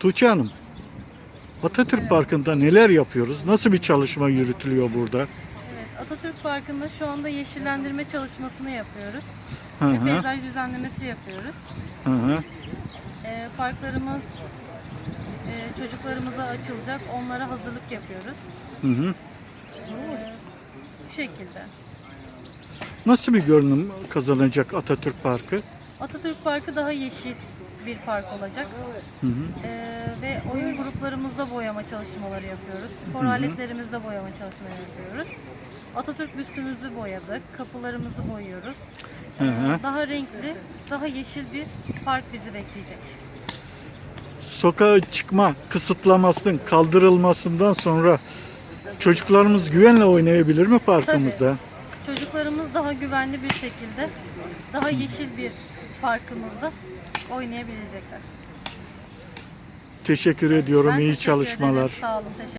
Tuğçe Hanım, Atatürk Parkı'nda neler yapıyoruz? Nasıl bir çalışma yürütülüyor burada? Evet, Atatürk Parkı'nda şu anda yeşillendirme çalışmasını yapıyoruz. Hı hı, peyzaj düzenlemesi yapıyoruz. hı hı. Ee, parklarımız e, çocuklarımıza açılacak. Onlara hazırlık yapıyoruz. hı hı. Ee, bu şekilde. Nasıl bir görünüm kazanacak Atatürk Parkı? Atatürk Parkı daha yeşil bir park olacak. Hı hı. Ee, ve oyun gruplarımızda boyama çalışmaları yapıyoruz. Spor aletlerimizde boyama çalışmaları yapıyoruz. Atatürk büstümüzü boyadık. Kapılarımızı boyuyoruz. Hı hı. Ee, daha renkli, daha yeşil bir park bizi bekleyecek. Sokağa çıkma kısıtlamasının kaldırılmasından sonra çocuklarımız güvenle oynayabilir mi parkımızda? Çocuklarımız daha güvenli bir şekilde, daha yeşil bir parkımızda oynayabilecekler. Teşekkür ediyorum. Ben İyi teşekkür çalışmalar. ederim. Sağ olun. Teşekkür